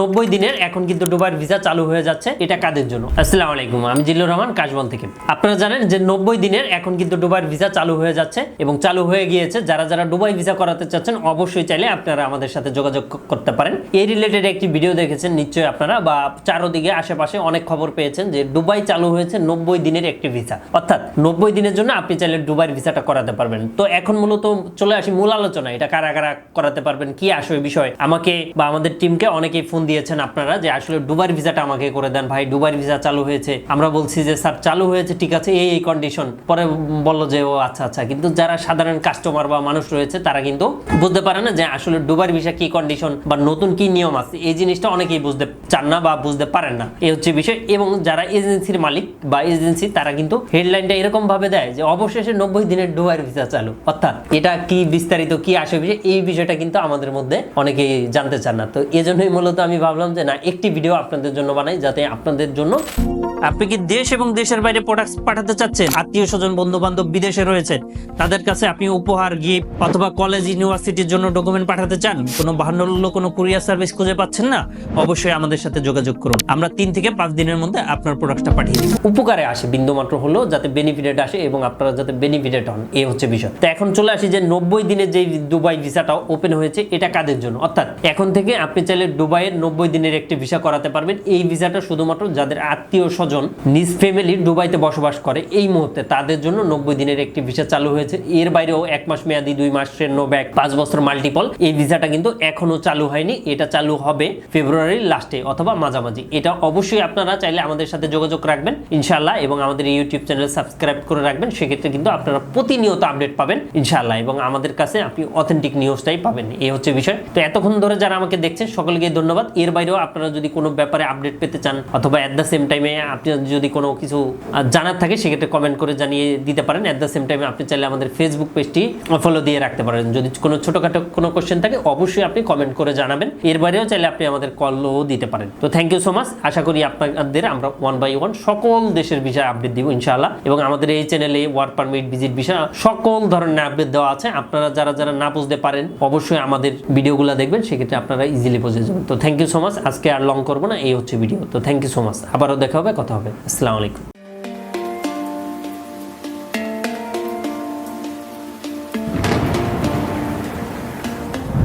নব্বই দিনের এখন কিন্তু দুবাইয়ের ভিসা চালু হয়ে যাচ্ছে। এটা কাদের জন্য? আসসালামু আলাইকুম, আমি জিল্লুর রহমান, কাশবন থেকে। আপনারা জানেন যে নব্বই দিনের এখন কিন্তু দুবাইয়ের ভিসা চালু হয়ে যাচ্ছে এবং চালু হয়ে গিয়েছে। যারা যারা দুবাই ভিসা করাতে চাচ্ছেন, অবশ্যই চাইলে আপনারা আমাদের সাথে যোগাযোগ করতে পারেন। এই রিলেটেড একটি ভিডিও দেখেছেন নিশ্চয়ই আপনারা, বা চারোদিকে আশেপাশে অনেক খবর পেয়েছেন যে দুবাই চালু হয়েছে নব্বই দিনের একটি ভিসা। অর্থাৎ নব্বই দিনের জন্য আপনি চাইলে দুবাইয়ের ভিসাটা করাতে পারবেন। তো এখন মূলত চলে আসি মূল আলোচনা এটা কারা কারা করাতে পারবেন, কি আসবে বিষয়? আমাকে বা আমাদের টিমকে অনেকেই ফোন দিয়েছেন আপনারা যে আসলে দুবাইয়ের ভিসাটা আমাকে করে দেন। ভাই, দুবাইয়ের ভিসা চালু হয়েছে। আমরা বলছি যে, স্যার, চালু হয়েছে, ঠিক আছে, এই এই কন্ডিশন পরে বলল যে, ও আচ্ছা আচ্ছা। কিন্তু যারা সাধারণ কাস্টমার বা মানুষ রয়েছে, তারা কিন্তু বুঝতে পারে না যে, আসলে দুবাইয়ের ভিসা কি কন্ডিশন বা নতুন কি নিয়ম আছে। এই জিনিসটা অনেকেই বুঝতে চান না বা বুঝতে পারেন না। এই হচ্ছে বিষয়। এবং যারা এজেন্সির মালিক বা এজেন্সি তারা কিন্তু হেডলাইনটা এরকম ভাবে দেয় যে, অবশেষে নব্বই দিনের দুবাইয়ের ভিসা চালু। অর্থাৎ এটা কি বিস্তারিত, কি আসে বিষয়, এই বিষয়টা কিন্তু আমাদের মধ্যে অনেকেই জানতে চান না। তো এই জন্যই মূলত আমি ভাবলাম যে না একটি ভিডিও আপনাদের জন্য বানাই যাতে আপনাদের জন্য আপনি কি দেশ এবং দেশের বাইরে প্রোডাক্ট পাঠাতে চাচ্ছেন? আত্মীয় স্বজন বন্ধু বান্ধব বিদেশে রয়েছেন তাদের কাছে আপনি উপহার গিফট অথবা কলেজ ইউনিভার্সিটির জন্য ডকুমেন্ট পাঠাতে চান? কোনো বাহান্ন কোনো কুরিয়ার সার্ভিস খুঁজে পাচ্ছেন না? অবশ্যই আমাদের সাথে যোগাযোগ করুন। আমরা তিন থেকে পাঁচ দিনের মধ্যে আপনার প্রোডাক্টটা পাঠিয়ে দিব। উপকারে আসে বিন্দুমাত্র হলেও যাতে বেনিফিটেড আসে এবং আপনারা যাতে বেনিফিটেড হন এই হচ্ছে বিষয়। তো এখন চলে আসি যে নব্বই দিনের যে দুবাই ভিসাটা ওপেন হয়েছে, এটা কাদের জন্য? অর্থাৎ এখন থেকে আপনি চাইলে দুবাইয়ের নব্বই দিনের একটি ভিসা করাতে পারবেন। এই ভিসাটা শুধুমাত্র যাদের আত্মীয় স্বজন নিজ ফ্যামিলি দুবাইতে বসবাস করে। এই মুহূর্তে তাদের জন্য নব্বই দিনের একটি ভিসা চালু হয়েছে। এর বাইরেও এক মাস মেয়াদি, দুই মাসের নো ব্যাক পাঁচ বছর মাল্টিপল এই ভিসাটা কিন্তু এখনও চালু হয়নি। এটা চালু হবে ফেব্রুয়ারির লাস্টে অথবা মাঝামাঝি। এটা অবশ্যই আপনারা চাইলে আমাদের সাথে যোগাযোগ রাখবেন, ইনশাআল্লাহ, এবং আমাদের ইউটিউব চ্যানেল সাবস্ক্রাইব করে রাখবেন। সেক্ষেত্রে কিন্তু আপনারা প্রতিনিয়ত আপডেট পাবেন ইনশাল্লাহ এবং আমাদের কাছে আপনি অথেন্টিক নিউজটাই পাবেন। এই হচ্ছে বিষয়। তো এতক্ষণ ধরে যারা আমাকে দেখছেন, সকলকে ধন্যবাদ। এর বাইরেও আপনারা যদি কোনো ব্যাপারে আপডেট পেতে চান, অথবা অ্যাট দ্য সেম টাইমে আপনি যদি কোনো কিছু জানার থাকে, সেক্ষেত্রে কমেন্ট করে জানিয়ে দিতে পারেন। অ্যাট দ্য সেম টাইমে আপনি চাইলে আমাদের ফেসবুক পেজটি ফলো দিয়ে রাখতে পারেন। যদি কোনো ছোটোখাটো কোনো কোশ্চেন থাকে, অবশ্যই আপনি কমেন্ট করে জানাবেন। এর বাইরেও চাইলে আপনি আমাদের কলও দিতে পারেন। তো থ্যাংক ইউ সো মাচ আশা করি আপনাদের আমরা ওয়ান বাই ওয়ান সকল দেশের বিষয়ে আপডেট দিব, ইনশাআল্লাহ। এবং আমাদের এই চ্যানেলে ওয়ার্ক পারমিট ভিজিট বিষয় সকল ধরনের আপডেট দেওয়া আছে। আপনারা যারা যারা না বুঝতে পারেন, অবশ্যই আমাদের ভিডিওগুলো দেখবেন। সেক্ষেত্রে আপনারা ইজিলি বুঝে যাবেন। তো থ্যাংক ইউ সো মাচ আজকে আর লং করব না, এই হচ্ছে ভিডিও তো থ্যাংক ইউ সো মাচ আবারও দেখা হবে, কথা হবে। আসসালামু আলাইকুম।